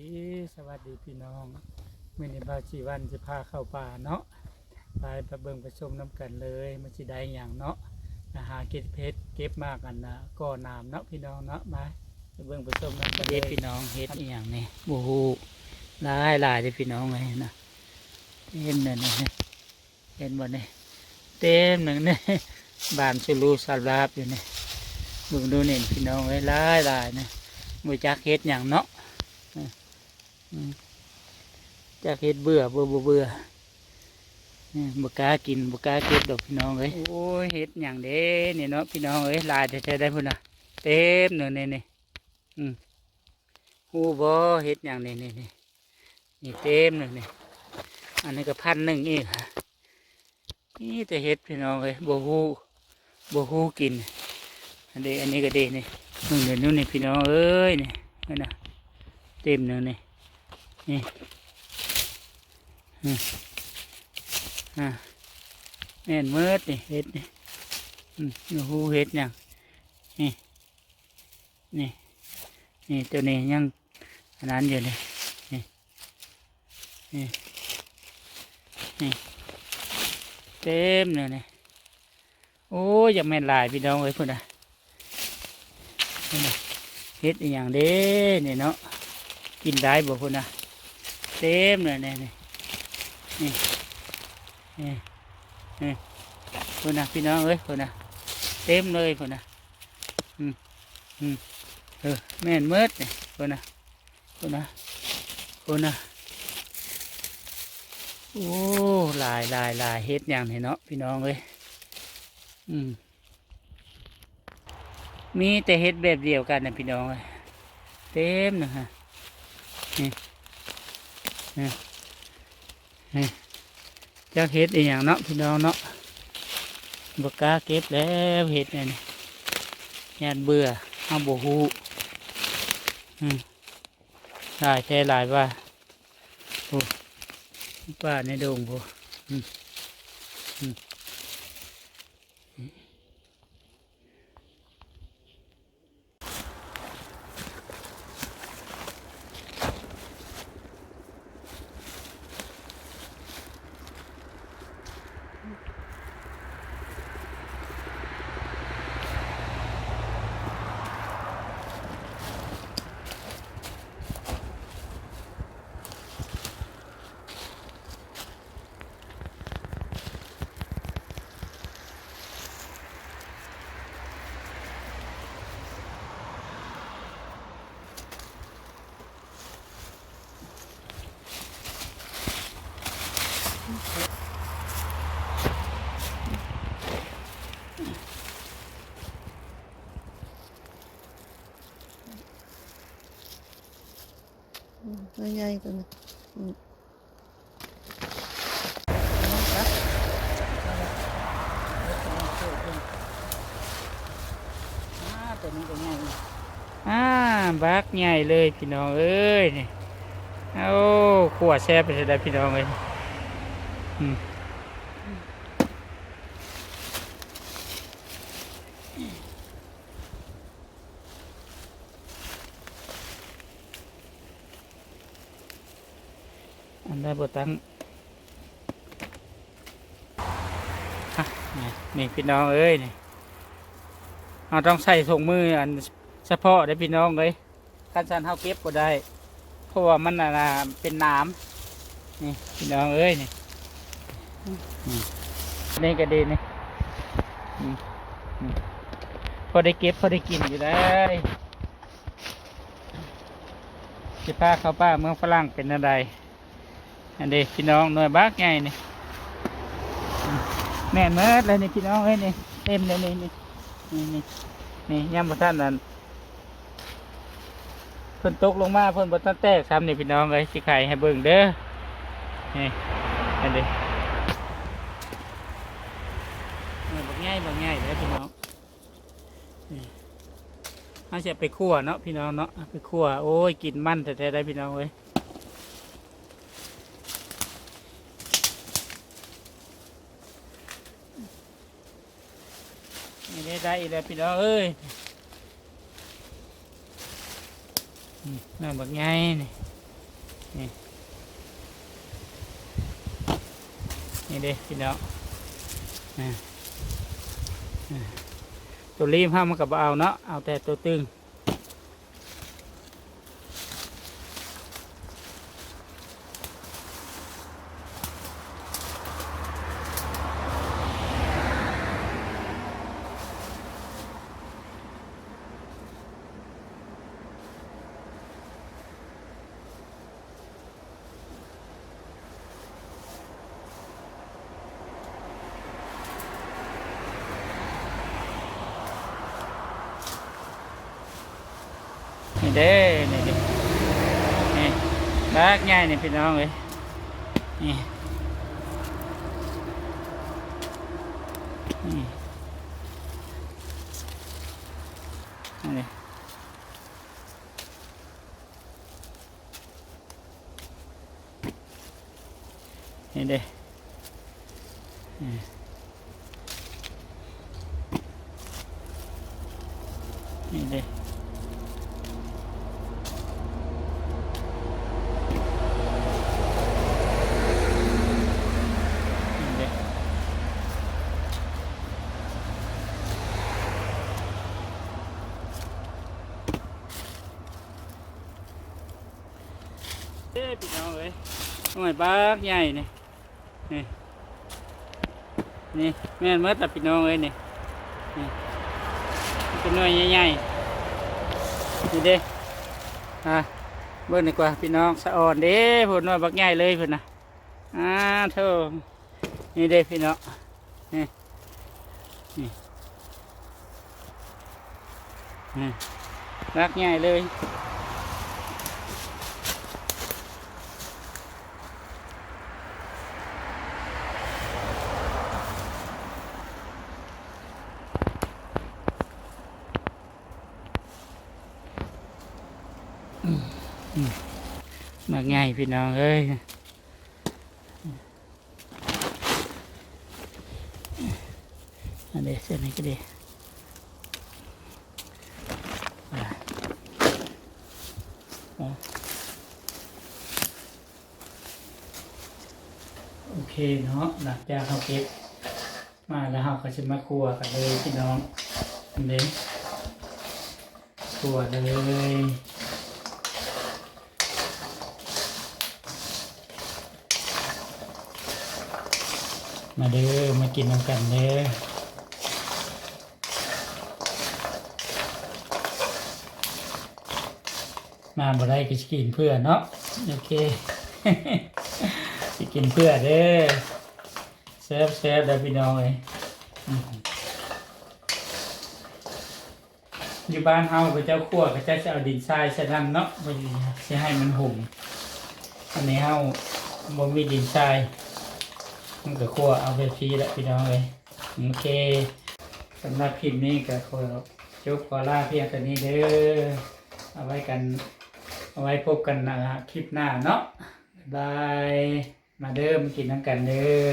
เอ้สวัสดีพี่น้องมื่อนี้บ่าวชีวันจะพาเข้าป่าเนาะไปไปเบิ่งไปชมน้ำกันเลยมันสิได้อย่างเนาะนะหาเก็บเพชรเก็บมากกันนะก่อน้ำเนาะพี่น้องเนาะมาไปเบิ่งไปชมน้ำกันเลยพี่น้องเฮ็ดอีหยังนี่โอ้โหหลายหลายเลยพี่น้องเลยนะเห็นนั่นนี่เห็นบ่เนี่ยเต็มหนึ่งเนี่ยบานสุรูสาราบอยู่เนี่ยเบิ่งดูนี่พี่น้องเลยหลายหลายนะบ่จักเฮ็ดหยังเนาะอืม จากเฮ็ดเบื่อเบื่อเบื่อเบื่อบกากินบกาเก็บดอกพี่น้องเอ้ยโอ้ยเฮ็ดอย่างเด้นี่เนาะพี่น้องเอ้ยลายแต่ได้พุ่นนะเต็มเนื้อนี่ยนี่อืมฮู้บ่เฮ็ดอย่างเนี้นี่นี่นี่เต็มเลยนี่อันนี้ก็พันหนึ่งอีกนี่แต่เฮ็ดพี่น้องเอ้ยบ่ฮู้บ่ฮู้กินอันนี้อันนี้ก็ดีนี่นู่นเดี๋ยวนู่นนี่พี่น้องเอ้ยนี่นั่นน่ะเต็มเลยนี่ นี่อืมอ่าแน่นเมืดนี่เห็ดนี่อืมโอ้โหเห็ดยังนี่นี่นี่ตัวนี้ยังอันนั้นอยู่เลยนี่นี่นี่เต็มเลยนี่โอ้ยยังแม่นหลายพี่น้องเลยพุ่นอะพุ่นน่ะเห็ดอย่างเด้เนี่ยเนาะกินได้บ่พุ่นนะ เต็มเลยนี่นี่นี่นี่นี่พุ่นนะพี่น้องเอ้ยพุ่นนะเต็มเลยพุ่นนะอืมอืมเออแม่นเมืดนี่พุ่นนะพุ่นนะพุ่นนะโอ้ลายลายลายเฮ็ดอย่างนี่เนาะพี่น้องเอ้ยอืมมีแต่เฮ็ดแบบเดียวกันนะพี่น้องเอ้ยเต็มนะฮะ จักเห็ดอีกอย่างเนาะพี่น้องเนาะบกาเก็บแล้วเห็ดเนี่ยนี่ยานเบื่อเอาบฮูอืมหลายแท้หลายว่าโอ้ป้าในดงโบอืมอืม ตัวใหญ่ตัวนี้อ่าตัวนี้ก็ใหญ่อ่าบักใหญ่เลยพี่น้องเอ้ยนี่เอาขวดแซ่บไปได้พี่น้องเลย อันได้บตั้งฮะนี่พี่น้องเอ้ยนี่เราต้องใส่ถุงมืออันเฉพาะได้พี่น้องเลยขั้นสันเท้าเก็บก็ได้ เพราะว่ามันน่ะเป็นน้ำนี่พี่น้องเอ้ยนี่ นี่ก็ดีนี่พอได้เก็บพอได้กินอยู่ได้สิพาเข้าป้าเมืองฝรั่งเป็นอะไรอันนี้พี่น้องหน่วยบักไงนี่แม่เมิดเลยนี่พี่น้องเอ้ยนี่เต็มเลยนี่นี่นี่นี่นี่ย่ำบท่านนั้นเพิ่นตกลงมาเพิ่นบท่านแตกซ้ำนี่พี่น้องเอ้ยสิไข่ให้เบิ่งเด้อนี่อันน่วยบั กง่าง่ายเลยพี่น้องนี่เอาจะไปคั่วเนาะพี่น้องเนาะไปคั่วโอ้ยกินมันแต่ได้พี่น้องเอ้ยนี่ได้ได้อีกแล้วพี่น้องเอ้ยน่าบักไงนี่นี่นี่เด้พี่น้องอ่าอ่า ตัวรีมห้ามมันกับเอาเนาะเอาแต่ตัวตึง เด้นี่เด้นี่บากง่ายนี่พี่น้องเลยนี่นี่นี่นี่เด้นี่นี่เด้ นี่เด้เอ้ยพี่น้องเอ้ย หน่วยบากใหญ่นี่นี่นี่แม่นเมื่อแต่พี่น้องเอ้ยนี่นี่เป็นหน่วยใหญ่ๆนี่เด้อะเบิ่งดีกว่าพี่น้องสะอ่อนเด้ผลหน่วยบักใหญ่เลยพิ่นะอ่าเท่านี่เด้พี่น้องนี่นี่นี่รักง่ายเลย มอืมรักง่ายพี่น้องเอ้ยอันนี้เส้นนี้ก็ดีโอเคเนาะหลังจากเขาเก็บมาแล้วเราก็จะมาครัวกันเลยพี่น้องอันนี้ครัวเลย มาเด้อมากินน้ำกันเด้อมาบ่ได้ก็กินเพื่อเนาะโอเคสิกินเพื่อเด้อเซฟเซฟเด้พี่น้องเอ้ยอยู่บ้านเฮาพระเจ้าขั่วพระเจ้าจะเอาดินทรายใส่น้ำเนาะบ่สิให้มันห่มอันนี้เฮาบ่มีดินทราย มันก็คั่วเอาไปฟรีแหละพี่น้องเลยโอเคสำหรับคลิปนี้ก็ขอจบขอลาเพียงแต่นี้เด้อเอาไว้กัน เอาไว้พบกันนะคลิปหน้าเนาะบายมาเด้อมกินน้ำกันเด้อ